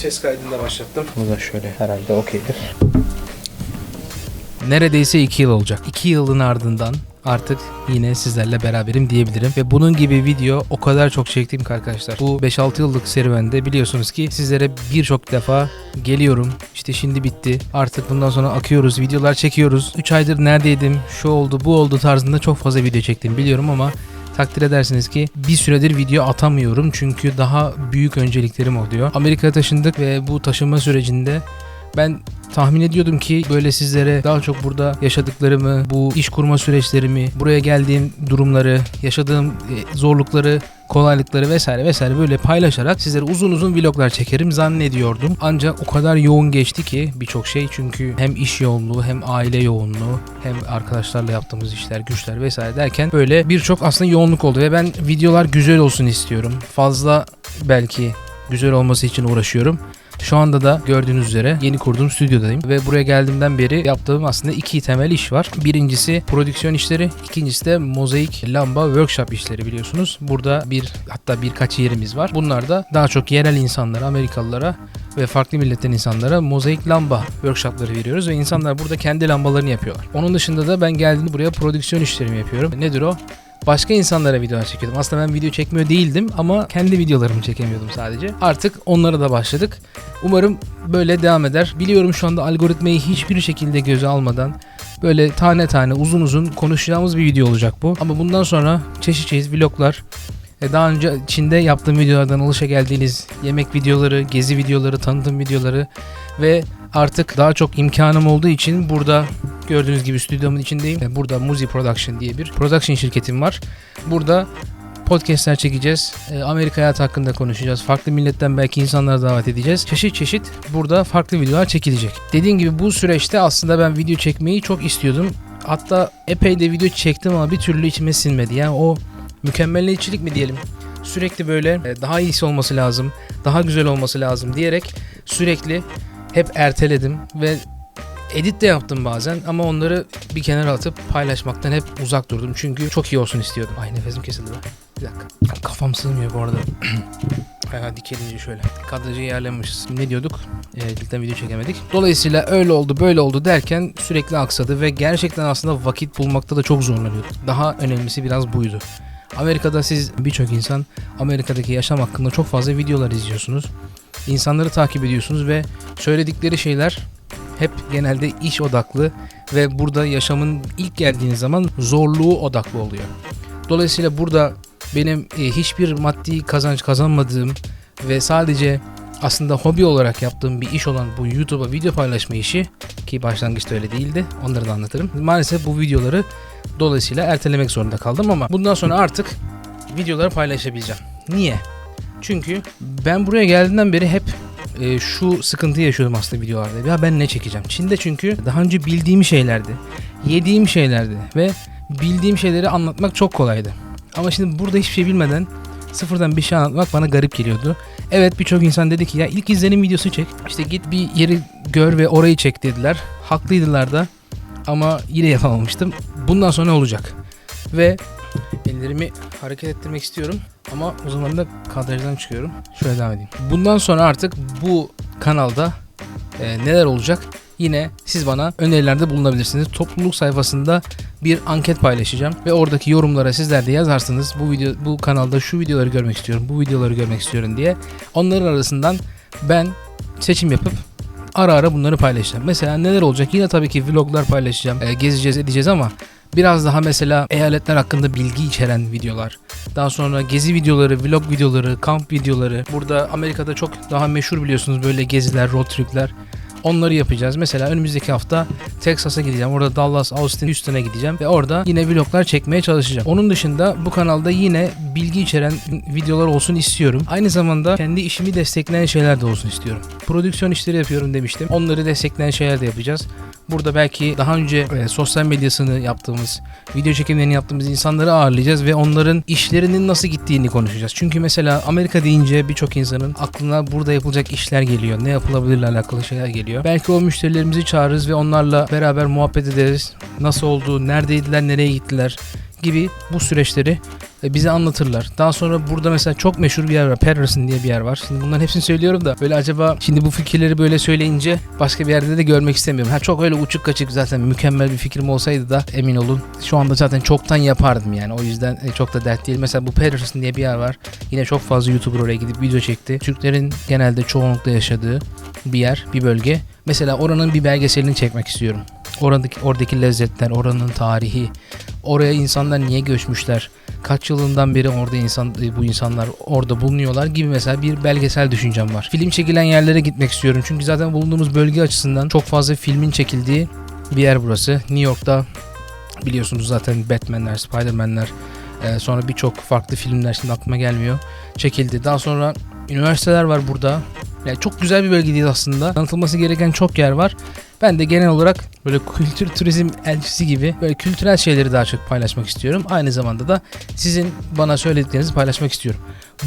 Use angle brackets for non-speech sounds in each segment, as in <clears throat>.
Ses kaydını da başlattım. Bu da şöyle herhalde okeydir. Neredeyse 2 yıl olacak. 2 yılın ardından artık yine sizlerle beraberim diyebilirim. Ve bunun gibi video o kadar çok çektim ki arkadaşlar. Bu 5-6 yıllık serüvende biliyorsunuz ki sizlere birçok defa geliyorum. İşte şimdi bitti. Artık bundan sonra akıyoruz. Videolar çekiyoruz. 3 aydır neredeydim? Şu oldu bu oldu tarzında çok fazla video çektim biliyorum ama takdir edersiniz ki bir süredir video atamıyorum çünkü daha büyük önceliklerim oluyor. Amerika'ya taşındık ve bu taşınma sürecinde ben tahmin ediyordum ki böyle sizlere daha çok burada yaşadıklarımı, bu iş kurma süreçlerimi, buraya geldiğim durumları, yaşadığım e, zorlukları, kolaylıkları vesaire vesaire böyle paylaşarak sizlere uzun uzun vloglar çekerim zannediyordum. Ancak o kadar yoğun geçti ki birçok şey çünkü hem iş yoğunluğu hem aile yoğunluğu hem arkadaşlarla yaptığımız işler, güçler vesaire derken böyle birçok aslında yoğunluk oldu ve ben videolar güzel olsun istiyorum. Fazla belki güzel olması için uğraşıyorum. Şu anda da gördüğünüz üzere yeni kurduğum stüdyodayım ve buraya geldiğimden beri yaptığım aslında iki temel iş var. Birincisi prodüksiyon işleri, ikincisi de mozaik lamba workshop işleri biliyorsunuz. Burada bir hatta birkaç yerimiz var. Bunlar da daha çok yerel insanlara, Amerikalılara ve farklı milletten insanlara mozaik lamba workshopları veriyoruz ve insanlar burada kendi lambalarını yapıyorlar. Onun dışında da ben geldiğimde buraya prodüksiyon işlerimi yapıyorum. Nedir o? başka insanlara videolar çekiyordum. Aslında ben video çekmiyor değildim ama kendi videolarımı çekemiyordum sadece. Artık onlara da başladık. Umarım böyle devam eder. Biliyorum şu anda algoritmayı hiçbir şekilde göze almadan böyle tane tane uzun uzun konuşacağımız bir video olacak bu. Ama bundan sonra çeşit çeşit vloglar daha önce içinde yaptığım videolardan alışa geldiğiniz yemek videoları, gezi videoları, tanıtım videoları ve artık daha çok imkanım olduğu için burada gördüğünüz gibi stüdyomun içindeyim. Ve Burada Muzi Production diye bir production şirketim var. Burada podcastler çekeceğiz. E, Amerika hayatı hakkında konuşacağız. Farklı milletten belki insanlara davet edeceğiz. Çeşit çeşit burada farklı videolar çekilecek. Dediğim gibi bu süreçte aslında ben video çekmeyi çok istiyordum. Hatta epey de video çektim ama bir türlü içime sinmedi. Yani o mükemmelliyetçilik mi diyelim? Sürekli böyle e, daha iyisi olması lazım, daha güzel olması lazım diyerek sürekli hep erteledim ve edit de yaptım bazen ama onları bir kenara atıp paylaşmaktan hep uzak durdum. Çünkü çok iyi olsun istiyordum. Ay nefesim kesildi. Bir dakika. Kafam sığmıyor bu arada. <clears throat> Bayağı dikelince şöyle. Kadrajı yerlemişiz. Ne diyorduk? E, video çekemedik. Dolayısıyla öyle oldu böyle oldu derken sürekli aksadı ve gerçekten aslında vakit bulmakta da çok zorlanıyorduk. Daha önemlisi biraz buydu. Amerika'da siz birçok insan Amerika'daki yaşam hakkında çok fazla videolar izliyorsunuz. İnsanları takip ediyorsunuz ve söyledikleri şeyler hep genelde iş odaklı ve burada yaşamın ilk geldiğiniz zaman zorluğu odaklı oluyor. Dolayısıyla burada benim e, hiçbir maddi kazanç kazanmadığım ve sadece aslında hobi olarak yaptığım bir iş olan bu YouTube'a video paylaşma işi ki başlangıçta öyle değildi. Onları da anlatırım. Maalesef bu videoları dolayısıyla ertelemek zorunda kaldım ama bundan sonra artık videoları paylaşabileceğim. Niye? Çünkü ben buraya geldiğimden beri hep e, şu sıkıntıyı yaşıyordum aslında videolarda. Ya ben ne çekeceğim? Çin'de çünkü daha önce bildiğim şeylerdi. Yediğim şeylerdi ve bildiğim şeyleri anlatmak çok kolaydı. Ama şimdi burada hiçbir şey bilmeden sıfırdan bir şey anlatmak bana garip geliyordu. Evet birçok insan dedi ki ya ilk izlenim videosu çek. İşte git bir yeri gör ve orayı çek dediler. Haklıydılar da ama yine yapamamıştım. Bundan sonra olacak. Ve ellerimi hareket ettirmek istiyorum ama o zaman da kadrajdan çıkıyorum. Şöyle devam edeyim. Bundan sonra artık bu kanalda e, neler olacak? Yine siz bana önerilerde bulunabilirsiniz. Topluluk sayfasında bir anket paylaşacağım ve oradaki yorumlara sizler de yazarsınız. Bu video bu kanalda şu videoları görmek istiyorum, bu videoları görmek istiyorum diye. Onların arasından ben seçim yapıp ara ara bunları paylaşacağım. Mesela neler olacak? Yine tabii ki vloglar paylaşacağım. E, gezeceğiz, edeceğiz ama biraz daha mesela eyaletler hakkında bilgi içeren videolar. Daha sonra gezi videoları, vlog videoları, kamp videoları. Burada Amerika'da çok daha meşhur biliyorsunuz böyle geziler, road tripler. Onları yapacağız. Mesela önümüzdeki hafta Texas'a gideceğim. Orada Dallas, Austin, Houston'a gideceğim ve orada yine vloglar çekmeye çalışacağım. Onun dışında bu kanalda yine bilgi içeren videolar olsun istiyorum. Aynı zamanda kendi işimi destekleyen şeyler de olsun istiyorum. Prodüksiyon işleri yapıyorum demiştim. Onları destekleyen şeyler de yapacağız. Burada belki daha önce e, sosyal medyasını yaptığımız, video çekimlerini yaptığımız insanları ağırlayacağız ve onların işlerinin nasıl gittiğini konuşacağız. Çünkü mesela Amerika deyince birçok insanın aklına burada yapılacak işler geliyor. Ne yapılabilirle alakalı şeyler geliyor. Belki o müşterilerimizi çağırırız ve onlarla beraber muhabbet ederiz. Nasıl oldu, neredeydiler, nereye gittiler gibi bu süreçleri bize anlatırlar. Daha sonra burada mesela çok meşhur bir yer var. Patterson diye bir yer var. Şimdi bunların hepsini söylüyorum da böyle acaba şimdi bu fikirleri böyle söyleyince başka bir yerde de görmek istemiyorum. Ha çok öyle uçuk kaçık zaten mükemmel bir fikrim olsaydı da emin olun şu anda zaten çoktan yapardım yani. O yüzden e, çok da dert değil. Mesela bu Patterson diye bir yer var. Yine çok fazla YouTuber oraya gidip video çekti. Türklerin genelde çoğunlukla yaşadığı bir yer, bir bölge. Mesela oranın bir belgeselini çekmek istiyorum. Oradaki oradaki lezzetler, oranın tarihi, oraya insanlar niye göçmüşler, kaç yılından beri orada insan bu insanlar orada bulunuyorlar gibi mesela bir belgesel düşüncem var. Film çekilen yerlere gitmek istiyorum. Çünkü zaten bulunduğumuz bölge açısından çok fazla filmin çekildiği bir yer burası. New York'ta biliyorsunuz zaten Batman'ler, Spider-Man'ler, e, sonra birçok farklı filmler şimdi aklıma gelmiyor. Çekildi. Daha sonra üniversiteler var burada. Yani çok güzel bir bölge değil aslında. Tanıtılması gereken çok yer var. Ben de genel olarak böyle kültür turizm elçisi gibi böyle kültürel şeyleri daha çok paylaşmak istiyorum. Aynı zamanda da sizin bana söylediklerinizi paylaşmak istiyorum.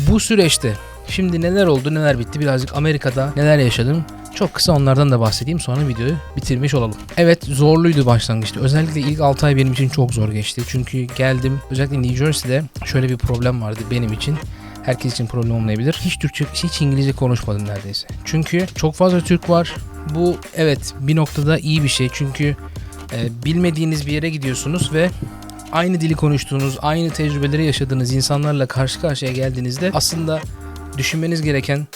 Bu süreçte şimdi neler oldu neler bitti birazcık Amerika'da neler yaşadım çok kısa onlardan da bahsedeyim sonra videoyu bitirmiş olalım. Evet zorluydu başlangıçta. Özellikle ilk 6 ay benim için çok zor geçti. Çünkü geldim özellikle New Jersey'de şöyle bir problem vardı benim için. Herkes için problem olmayabilir. Hiç Türkçe, hiç İngilizce konuşmadım neredeyse. Çünkü çok fazla Türk var. Bu evet bir noktada iyi bir şey. Çünkü e, bilmediğiniz bir yere gidiyorsunuz ve aynı dili konuştuğunuz, aynı tecrübeleri yaşadığınız insanlarla karşı karşıya geldiğinizde aslında düşünmeniz gereken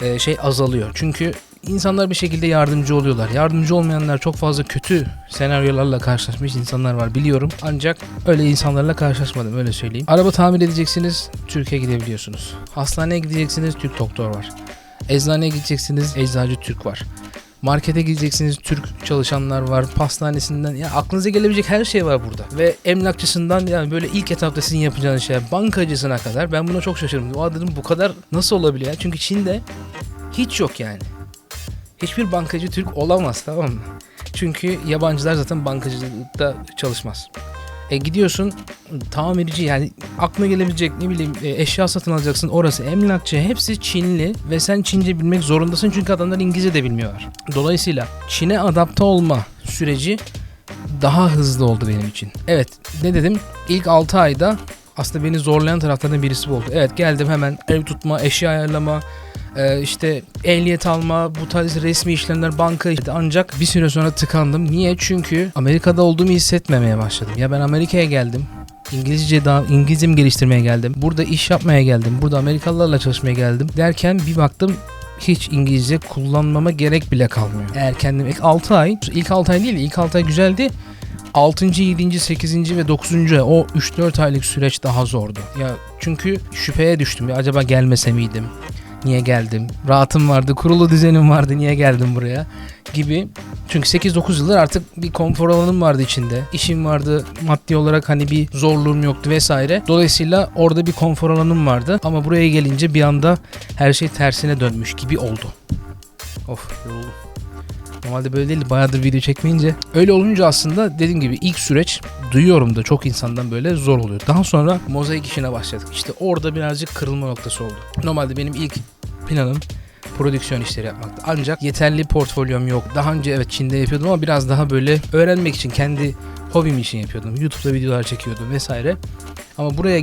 e, şey azalıyor. Çünkü insanlar bir şekilde yardımcı oluyorlar. Yardımcı olmayanlar çok fazla kötü senaryolarla karşılaşmış insanlar var biliyorum. Ancak öyle insanlarla karşılaşmadım öyle söyleyeyim. Araba tamir edeceksiniz Türkiye gidebiliyorsunuz. Hastaneye gideceksiniz Türk doktor var. Eczaneye gideceksiniz eczacı Türk var. Markete gideceksiniz Türk çalışanlar var. Pastanesinden ya aklınıza gelebilecek her şey var burada. Ve emlakçısından yani böyle ilk etapta sizin yapacağınız şey bankacısına kadar ben buna çok şaşırdım. O dedim bu kadar nasıl olabiliyor? Çünkü Çin'de hiç yok yani. Hiçbir bankacı Türk olamaz tamam mı? Çünkü yabancılar zaten bankacılıkta çalışmaz. E gidiyorsun tamirci yani aklına gelebilecek ne bileyim e, eşya satın alacaksın orası emlakçı hepsi Çinli ve sen Çince bilmek zorundasın çünkü adamlar İngilizce de bilmiyorlar. Dolayısıyla Çin'e adapte olma süreci daha hızlı oldu benim için. Evet ne dedim ilk 6 ayda aslında beni zorlayan taraflardan birisi bu oldu. Evet geldim hemen ev tutma, eşya ayarlama, e, işte ehliyet alma, bu tarz resmi işlemler, banka ancak bir süre sonra tıkandım. Niye? Çünkü Amerika'da olduğumu hissetmemeye başladım. Ya ben Amerika'ya geldim. İngilizce daha İngilizcemi geliştirmeye geldim. Burada iş yapmaya geldim. Burada Amerikalılarla çalışmaya geldim. Derken bir baktım hiç İngilizce kullanmama gerek bile kalmıyor. Eğer kendim ilk 6 ay, ilk 6 ay değil ilk 6 ay güzeldi. 6. 7. 8. ve 9. ay, o 3-4 aylık süreç daha zordu. Ya çünkü şüpheye düştüm. Ya acaba gelmese miydim? Niye geldim? Rahatım vardı, kurulu düzenim vardı. Niye geldim buraya? Gibi. Çünkü 8-9 yıldır artık bir konfor alanım vardı içinde. İşim vardı. Maddi olarak hani bir zorluğum yoktu vesaire. Dolayısıyla orada bir konfor alanım vardı. Ama buraya gelince bir anda her şey tersine dönmüş gibi oldu. Of yoruldum. Normalde böyle değil bayağıdır video çekmeyince. Öyle olunca aslında dediğim gibi ilk süreç duyuyorum da çok insandan böyle zor oluyor. Daha sonra mozaik işine başladık. İşte orada birazcık kırılma noktası oldu. Normalde benim ilk planım prodüksiyon işleri yapmaktı. Ancak yeterli portfolyom yok. Daha önce evet Çin'de yapıyordum ama biraz daha böyle öğrenmek için kendi hobim için yapıyordum. YouTube'da videolar çekiyordum vesaire. Ama buraya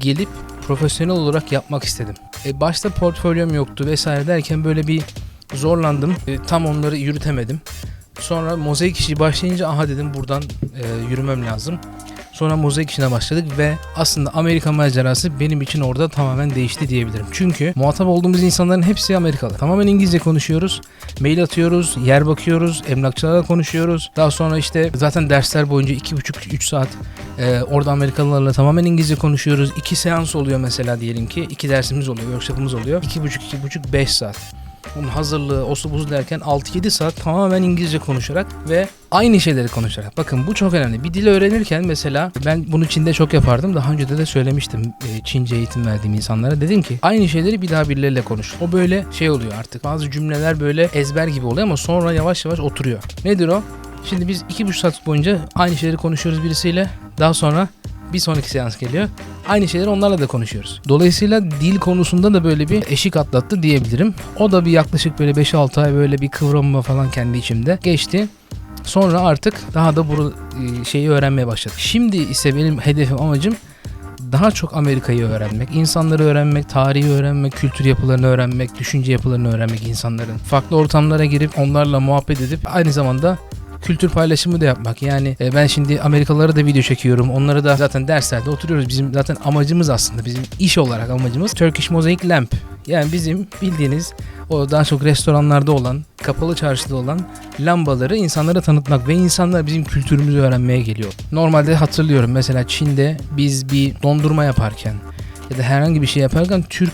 gelip profesyonel olarak yapmak istedim. E başta portfolyom yoktu vesaire derken böyle bir zorlandım. E, tam onları yürütemedim. Sonra mozaik işi başlayınca aha dedim buradan e, yürümem lazım. Sonra mozaik işine başladık ve aslında Amerika macerası benim için orada tamamen değişti diyebilirim. Çünkü muhatap olduğumuz insanların hepsi Amerikalı. Tamamen İngilizce konuşuyoruz. Mail atıyoruz, yer bakıyoruz, emlakçılarla konuşuyoruz. Daha sonra işte zaten dersler boyunca 2,5-3 saat e, orada Amerikalılarla tamamen İngilizce konuşuyoruz. 2 seans oluyor mesela diyelim ki. 2 dersimiz oluyor, workshop'ımız oluyor. 2,5-2,5-5 saat. Bunun hazırlığı, osu buzu derken 6-7 saat tamamen İngilizce konuşarak ve aynı şeyleri konuşarak. Bakın bu çok önemli. Bir dil öğrenirken mesela ben bunu Çin'de çok yapardım. Daha önce de, söylemiştim e, Çince eğitim verdiğim insanlara. Dedim ki aynı şeyleri bir daha birileriyle konuş. O böyle şey oluyor artık. Bazı cümleler böyle ezber gibi oluyor ama sonra yavaş yavaş oturuyor. Nedir o? Şimdi biz iki buçuk saat boyunca aynı şeyleri konuşuyoruz birisiyle. Daha sonra bir sonraki seans geliyor. Aynı şeyleri onlarla da konuşuyoruz. Dolayısıyla dil konusunda da böyle bir eşik atlattı diyebilirim. O da bir yaklaşık böyle 5-6 ay böyle bir kıvranma falan kendi içimde geçti. Sonra artık daha da bu e, şeyi öğrenmeye başladık. Şimdi ise benim hedefim amacım daha çok Amerika'yı öğrenmek, insanları öğrenmek, tarihi öğrenmek, kültür yapılarını öğrenmek, düşünce yapılarını öğrenmek insanların. Farklı ortamlara girip onlarla muhabbet edip aynı zamanda kültür paylaşımı da yapmak. Yani e, ben şimdi Amerikalılara da video çekiyorum. Onlara da zaten derslerde oturuyoruz. Bizim zaten amacımız aslında bizim iş olarak amacımız Turkish Mosaic Lamp. Yani bizim bildiğiniz o daha çok restoranlarda olan, kapalı çarşıda olan lambaları insanlara tanıtmak ve insanlar bizim kültürümüzü öğrenmeye geliyor. Normalde hatırlıyorum mesela Çin'de biz bir dondurma yaparken ya da herhangi bir şey yaparken Türk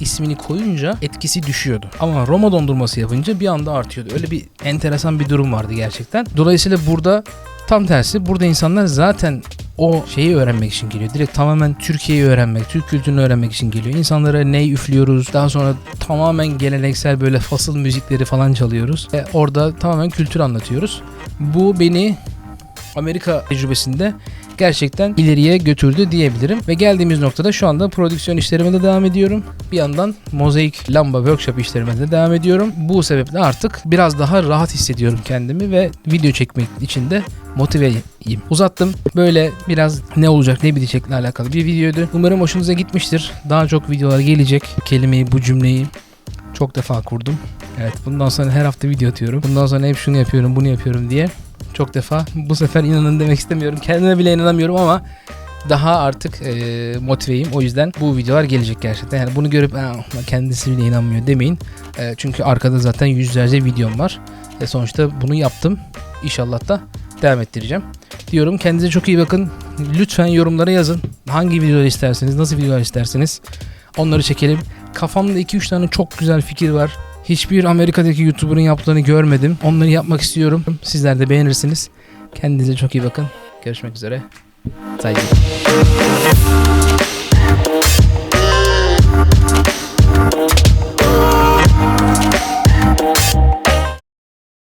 ismini koyunca etkisi düşüyordu. Ama Roma dondurması yapınca bir anda artıyordu. Öyle bir enteresan bir durum vardı gerçekten. Dolayısıyla burada tam tersi burada insanlar zaten o şeyi öğrenmek için geliyor. Direkt tamamen Türkiye'yi öğrenmek, Türk kültürünü öğrenmek için geliyor. İnsanlara ne üflüyoruz. Daha sonra tamamen geleneksel böyle fasıl müzikleri falan çalıyoruz. Ve orada tamamen kültür anlatıyoruz. Bu beni Amerika tecrübesinde gerçekten ileriye götürdü diyebilirim. Ve geldiğimiz noktada şu anda prodüksiyon işlerime de devam ediyorum. Bir yandan mozaik lamba workshop işlerime de devam ediyorum. Bu sebeple artık biraz daha rahat hissediyorum kendimi ve video çekmek için de motiveyim. Uzattım. Böyle biraz ne olacak ne bitecekle alakalı bir videoydu. Umarım hoşunuza gitmiştir. Daha çok videolar gelecek. Bu kelimeyi, bu cümleyi çok defa kurdum. Evet bundan sonra her hafta video atıyorum. Bundan sonra hep şunu yapıyorum, bunu yapıyorum diye çok defa. Bu sefer inanın demek istemiyorum. Kendime bile inanamıyorum ama daha artık e, motiveyim. O yüzden bu videolar gelecek gerçekten. Yani bunu görüp "Aa, kendisi bile inanmıyor demeyin. E, çünkü arkada zaten yüzlerce videom var. E, sonuçta bunu yaptım. İnşallah da devam ettireceğim. Diyorum kendinize çok iyi bakın. Lütfen yorumlara yazın. Hangi videolar isterseniz, nasıl videolar isterseniz onları çekelim. Kafamda 2-3 tane çok güzel fikir var. Hiçbir Amerika'daki YouTuber'ın yaptığını görmedim. Onları yapmak istiyorum. Sizler de beğenirsiniz. Kendinize çok iyi bakın. Görüşmek üzere. Saygı.